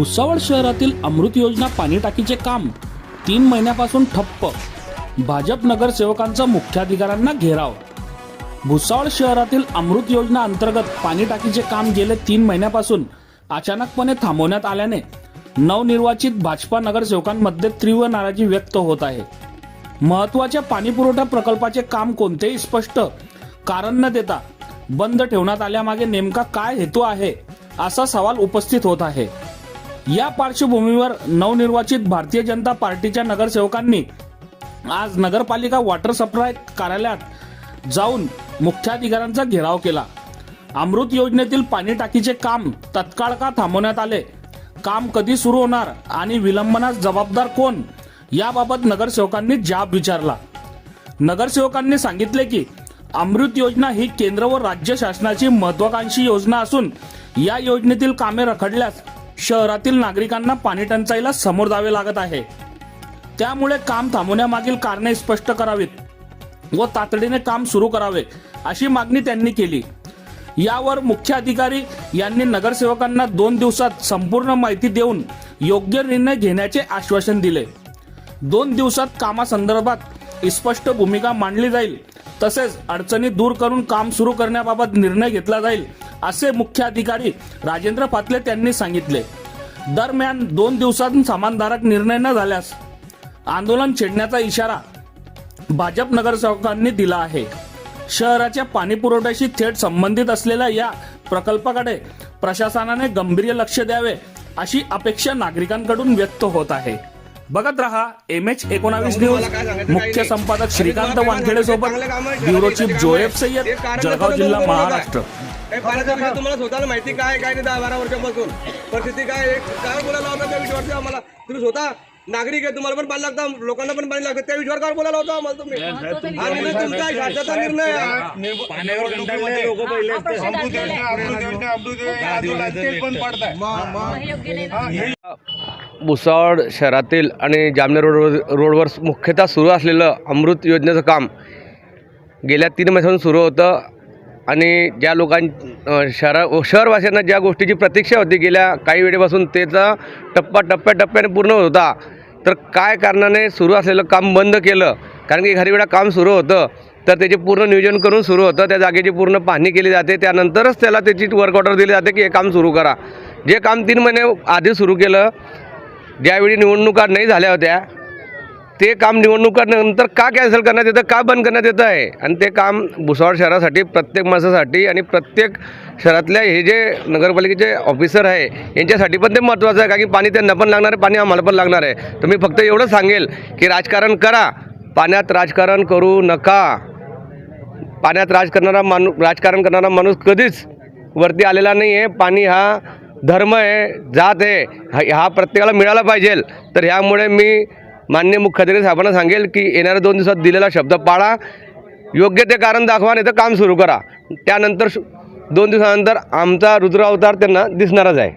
भुसावळ शहरातील अमृत योजना पाणी टाकीचे काम तीन महिन्यापासून ठप्प. भाजप नगरसेवकांचा मुख्याधिकाऱ्यांना घेराव. भुसावळ शहरातील अमृत योजना अंतर्गत पाणी टाकीचे काम गेले तीन महिन्यापासून अचानकपणे थांबवण्यात आल्याने नवनिर्वाचित भाजपा नगरसेवकांमध्ये तीव्र नाराजी व्यक्त होत आहे. महत्त्वाच्या पाणी पुरवठा प्रकल्पाचे काम कोणतेही स्पष्ट कारण न देता बंद ठेवण्यात आल्यामागे नेमका काय हेतू आहे असा सवाल उपस्थित होत आहे. या पार्श्वभूमीवर नवनिर्वाचित भारतीय जनता पार्टीच्या नगरसेवकांनी आज नगरपालिका वॉटर सप्लाय कार्यालयात जाऊन मुख्याधिकाऱ्यांचा घेराव केला. अमृत योजनेतील पाणी टाकीचे काम तत्काळ का थांबवण्यात आले? काम कधी सुरू होणार आणि विलंबनास जबाबदार कोण? याबाबत नगरसेवकांनी जाब विचारला. नगरसेवकांनी सांगितले की अमृत योजना ही केंद्र व राज्य शासनाची महत्वाकांक्षी योजना असून या योजनेतील कामे रखडल्यास शहरातील नागरिकांना पाणी टंचाईला समोर जावे लागत आहे. त्यामुळे काम थांबवण्यामागील कारणे स्पष्ट करावीत व तातडीने काम सुरू करावे अशी मागणी त्यांनी केली. यावर मुख्य अधिकारी यांनी नगरसेवकांना दोन दिवसात संपूर्ण माहिती देऊन योग्य निर्णय घेण्याचे आश्वासन दिले. दोन दिवसात कामासंदर्भात स्पष्ट भूमिका मांडली जाईल तसेच अडचणी दूर करून काम सुरू करण्याबाबत निर्णय घेतला जाईल असे मुख्य अधिकारी राजेंद्र पातले त्यांनी सांगितले. दरम्यान दोन दिवसात समानधारक निर्णय न झाल्यास आंदोलन छेडण्याचा इशारा भाजप नगरसेवकांनी दिला आहे. शहराच्या पाणी पुरवठ्याशी थेट संबंधित असलेल्या या प्रकल्पाकडे प्रशासनाने गांभीर्य लक्ष द्यावे अशी अपेक्षा नागरिकांकडून व्यक्त होत आहे. बघत रहा एम एच एकोणावीस न्यूज. मुख्य संपादक श्रीकांत वानखेडे सोबत ब्युरो चीफ जोएफ सय्यद जळगाव जिल्हा महाराष्ट्र. विषय तुम्हाला स्वतःला माहिती काय काय नाही दहा बारा वर्षापासून. परिस्थिती काय काय बोलायला होता त्या विषयावरती आम्हाला? तुम्ही स्वतः नागरिक आहे तुम्हाला पण पाणी लागतं लोकांना पण पाणी लागतं. त्या विषयावर काय बोलायला होता आम्हाला तुम्ही? हा निर्णय तुमचा शासनाचा निर्णय आहे. भुसावळ शहरातील आणि जामनेर रोड रोडवर मुख्यतः सुरू असलेलं अमृत योजनेचं काम गेल्या तीन महिन्यापासून सुरू होतं. आणि ज्या लोकां शहरा शहरवासियांना ज्या गोष्टीची प्रतीक्षा होती गेल्या काही वेळेपासून त्याचा टप्पा टप्प्याटप्प्याने पूर्ण होत होता. तर काय कारणाने सुरू असलेलं काम बंद केलं? कारण की घरी वेळा काम सुरू होतं तर त्याचे पूर्ण नियोजन करून सुरू होतं त्या जागेची पूर्ण पाहणी केली जाते त्यानंतरच त्याला त्याची वर्क ऑर्डर दिली जाते की हे काम सुरू करा. जे काम तीन महिने आधी सुरू केलं ज्यावेळी निवडणुका नाही झाल्या होत्या ते काम निवडणुकानंतर का कॅन्सल करण्यात येतं का बंद करण्यात येतं आहे? आणि ते काम भुसावळ शहरासाठी प्रत्येक माणसासाठी आणि प्रत्येक शहरातल्या हे जे नगरपालिकेचे ऑफिसर आहे यांच्यासाठी पण ते महत्त्वाचं आहे. कारण की पाणी त्यांना पण लागणार आहे पाणी आम्हाला पण लागणार आहे. तर मी फक्त एवढंच सांगेल की राजकारण करा. पाण्यात राजकारण करू नका. पाण्यात राज करणारा माणूस राजकारण करणारा माणूस कधीच वरती आलेला नाही आहे पाणी हा धर्म आहे जात आहे. हा हा प्रत्येकाला मिळाला पाहिजे तर ह्यामुळे मी मान्य मुख्याधिकारी साहेबांना सांगेल की येणाऱ्या दोन दिवसात दिलेला शब्द पाळा योग्य ते कारण दाखवा नाही तर काम सुरू करा. त्यानंतर दोन दिवसानंतर आमचा रुद्रावतार त्यांना दिसणारच आहे.